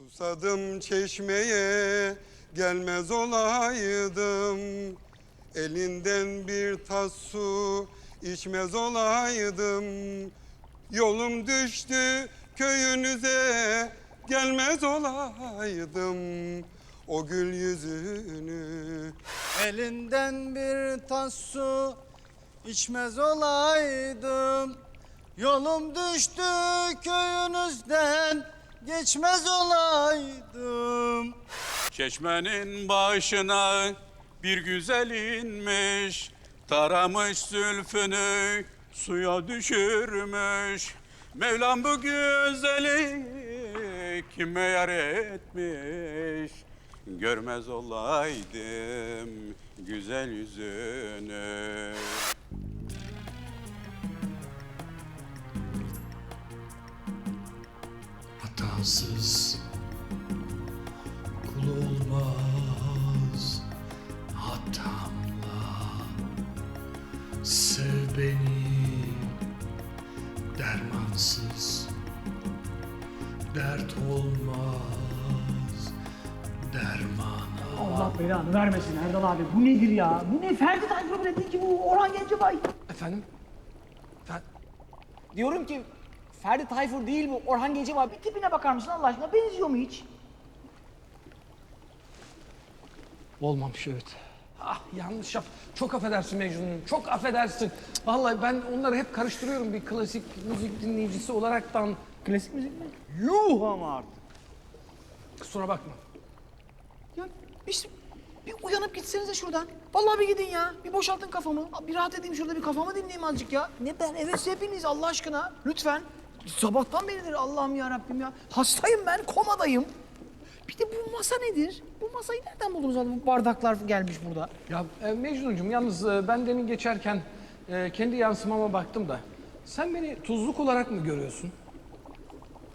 Susadım çeşmeye gelmez olaydım. Elinden bir tas su içmez olaydım. Yolum düştü köyünüze gelmez olaydım. O gül yüzünü Elinden bir tas su içmez olaydım. Yolum düştü köyünüzden geçmez olaydım. Çeşmenin başına bir güzel inmiş Taramış zülfünü suya düşürmüş. Mevlam bu güzeli kime yar etmiş? Görmez olaydım güzel yüzünü Hatasız kul olmaz hatamla Sev beni dermansız dert olmaz dermana Allah belanı vermesin Erdal abi. Bu nedir ya? Bu ne? Ferdi Tayfur bile değil ki bu Orhan Gencebay. Efendim? Diyorum ki Ferdi Tayfur değil bu Orhan Gencebay. Bir tipine bakar mısın Allah aşkına? Benziyor mu hiç? Olmamış evet. Ah yanlış yap. Çok affedersin Mecnun'um. Çok affedersin. Vallahi ben onları hep karıştırıyorum bir klasik müzik dinleyicisi olaraktan. Klasik müzik mi? Yuh ama artık Kusura bakma. Ya işte bir uyanıp gitsenize şuradan. Vallahi bir gidin ya. Bir boşaltın kafamı. Bir rahat edeyim şurada bir kafamı dinleyeyim azıcık ya. Ne ben evet hepiniz Allah aşkına. Lütfen. Sabahtan beridir Allah'ım ya Rabbim ya. Hastayım ben, komadayım. Bir de bu masa nedir? Bu masayı nereden buldunuz? Bu bardaklar gelmiş burada. Ya e, Mecnun'cum yalnız e, ben demin geçerken e, kendi yansımama baktım da. Sen beni tuzluk olarak mı görüyorsun?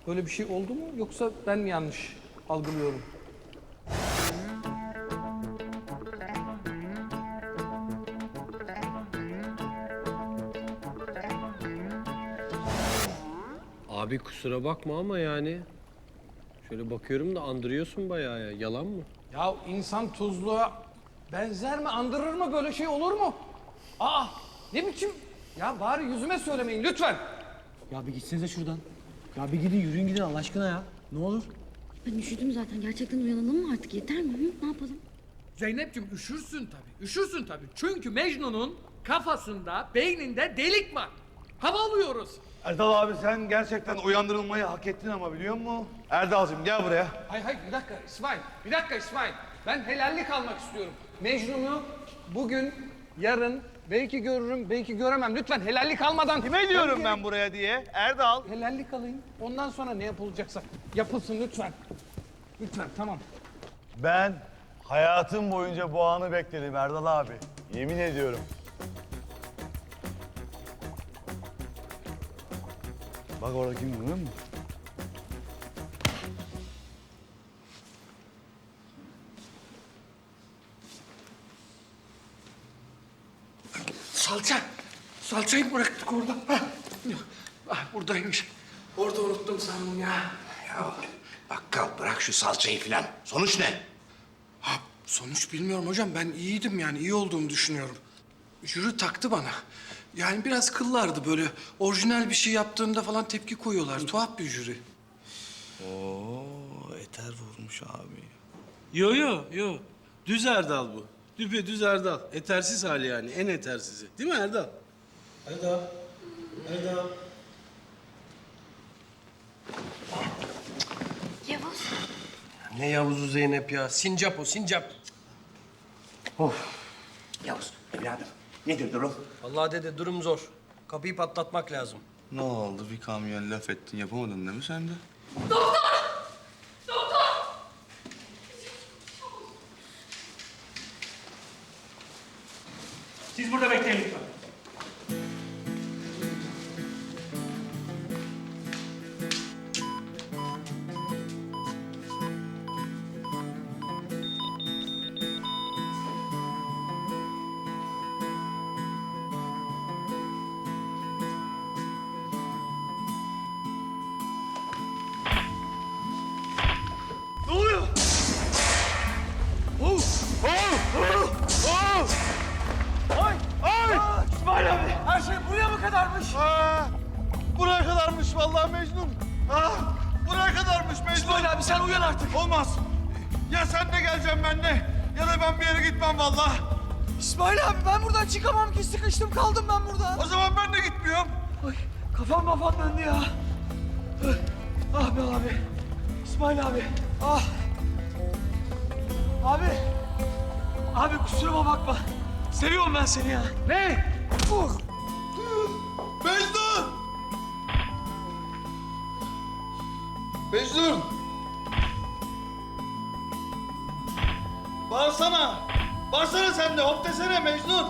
Böyle bir şey oldu mu yoksa ben mi yanlış algılıyorum? Abi kusura bakma ama yani. Şöyle bakıyorum da andırıyorsun bayağı ya. Yalan mı? Ya insan tuzluğa benzer mi, andırır mı böyle şey olur mu? Aa ne biçim? Ya bari yüzüme söylemeyin lütfen. Ya bir gitsenize şuradan Ya bir gidin yürüyün gidin Allah aşkına ya Ne olur Ben üşüdüm zaten. Gerçekten uyanalım mı artık? Yeter mi? Hı? Ne yapalım? Zeynep'ciğim üşürsün tabii. Üşürsün tabii. Çünkü Mecnun'un kafasında, beyninde delik var. Hava alıyoruz. Erdal abi sen gerçekten uyandırılmayı hak ettin ama biliyor musun? Erdal'cığım gel buraya. Hayır hayır bir dakika İsmail. Bir dakika İsmail. Ben helallik almak istiyorum. Mecnun'u bugün, yarın belki görürüm, belki göremem. Lütfen helallik almadan. Kime diyorum ben buraya diye? Erdal. Helallik alayım. Ondan sonra ne yapılacaksa yapılsın lütfen. Lütfen tamam. Ben hayatım boyunca bu anı bekledim Erdal abi. Yemin ediyorum. Bak orada kim görüyor musun? Salça. Salçayı bıraktık orada. Hah. Ah, buradaymış. Orada unuttum sandım ya. Ya bakkal bırak şu salçayı filan. Sonuç ne? Ha, sonuç bilmiyorum hocam. Ben iyiydim yani. iyi olduğumu düşünüyorum. Jüri taktı bana. Yani biraz kıllardı böyle. Orijinal bir şey yaptığında falan tepki koyuyorlar. Tuhaf bir jüri. Oo, eter vurmuş abi. Yo yo yo. Düz Erdal bu. Düpe düz Erdal. Etersiz hali yani. En etersizi. Değil mi Erdal? Erdal. Erdal. Yavuz. Ne Yavuz'u Zeynep ya. Sincap o sincap. Evladım nedir durum? Vallahi dede durum zor. Kapıyı patlatmak lazım. Ne oldu? Bir kamyon laf ettin. Yapamadın değil mi sen de? Siz burada bekleyin kadarmış. Aa, buraya kadarmış vallahi Mecnun. Ah, buraya kadarmış Mecnun. İsmail abi sen uyan artık. Olmaz. Ya sen de geleceksin benimle ya da ben bir yere gitmem vallahi. İsmail abi ben buradan çıkamam ki sıkıştım kaldım ben burada. O zaman ben de gitmiyorum. Ay kafam kafam döndü ya. Ah be abi. İsmail abi. Ah. Abi. Abi kusuruma bakma. Seviyorum ben seni ya. Ne? Uh. Mecnun! Mecnun! Bağırsana! Bağırsana sen de hop desene Mecnun!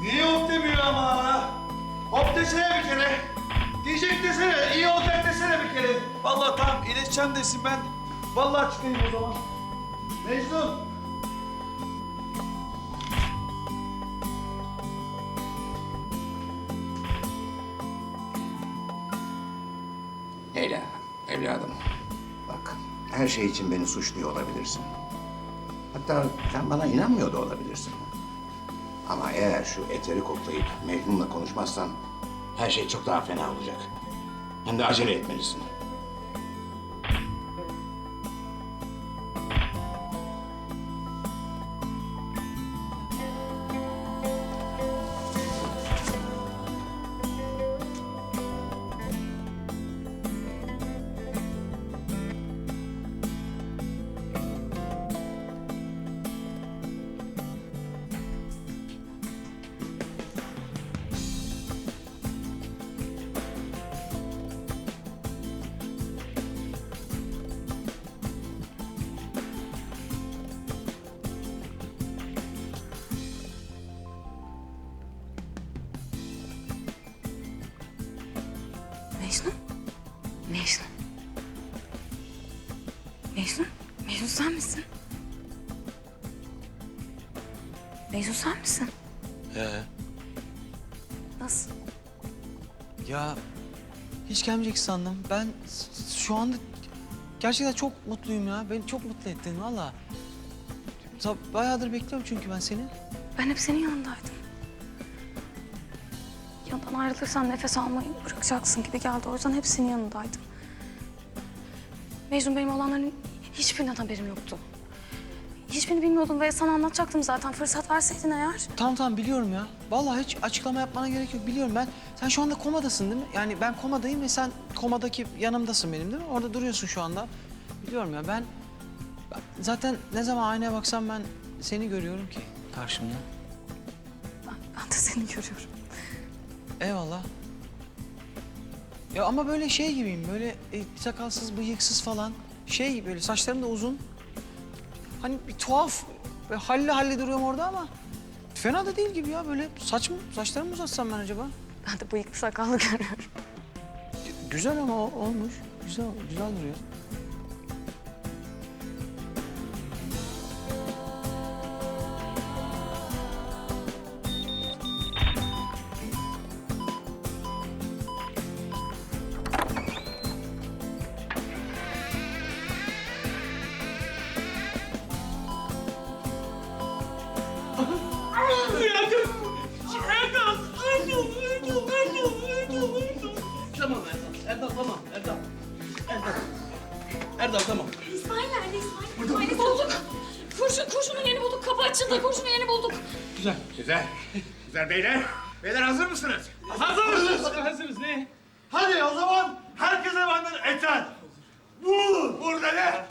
Niye hop demiyor ama? Hop desene bir kere. Diyecek desene, iyi olacak desene bir kere. Vallahi tamam, iletişeceğim desin ben. Vallahi çıkayım o zaman. Mecnun! Evladım. Bak, her şey için beni suçluyor olabilirsin. Hatta sen bana inanmıyor da olabilirsin. Ama eğer şu eteri koklayıp Mecnun'la konuşmazsan her şey çok daha fena olacak. Hem de acele etmelisin. Sen misin? Mecnun sen misin? He. Nasıl? Ya hiç gelmeyecek sandım. Ben s- şu anda gerçekten çok mutluyum ya. Beni çok mutlu ettin valla. Ta- Bayağıdır bekliyorum çünkü ben seni. Ben hep senin yanındaydım. Yanından ayrılırsan nefes almayı bırakacaksın gibi geldi. O yüzden hep senin yanındaydım. Mecnun benim olanların hiçbirinden haberim yoktu. Hiçbirini bilmiyordum ve sana anlatacaktım zaten. Fırsat verseydin eğer. Tamam tamam biliyorum ya. Vallahi hiç açıklama yapmana gerek yok. Biliyorum ben. Sen şu anda komadasın değil mi? Yani ben komadayım ve sen komadaki yanımdasın benim değil mi? Orada duruyorsun şu anda. Biliyorum ya ben... zaten ne zaman aynaya baksam ben seni görüyorum ki karşımda. Ben, ben de seni görüyorum. Eyvallah. Ya ama böyle şey gibiyim, böyle e, sakalsız, bıyıksız falan. Şey böyle saçlarım da uzun. Hani bir tuhaf, ve halle halle duruyorum orada ama... Fena da değil gibi ya böyle saç mı, saçlarımı mı uzatsam ben acaba? Ben de bıyıklı sakallı görüyorum. Güzel ama olmuş. Güzel, güzel duruyor. Tamam Erdal, Erdal tamam, Erdal. Erdal. Erdal tamam. İsmail nerede İsmail? İsmail'i bulduk. Kurşun, kurşunun yerini bulduk. Kapı açıldı. Kurşunun yerini bulduk. Güzel. Güzel. Güzel beyler. Beyler hazır mısınız? Hazır Hazırız. Hazırız ne? Hadi o zaman herkese benden eten. Vur. Vur dede.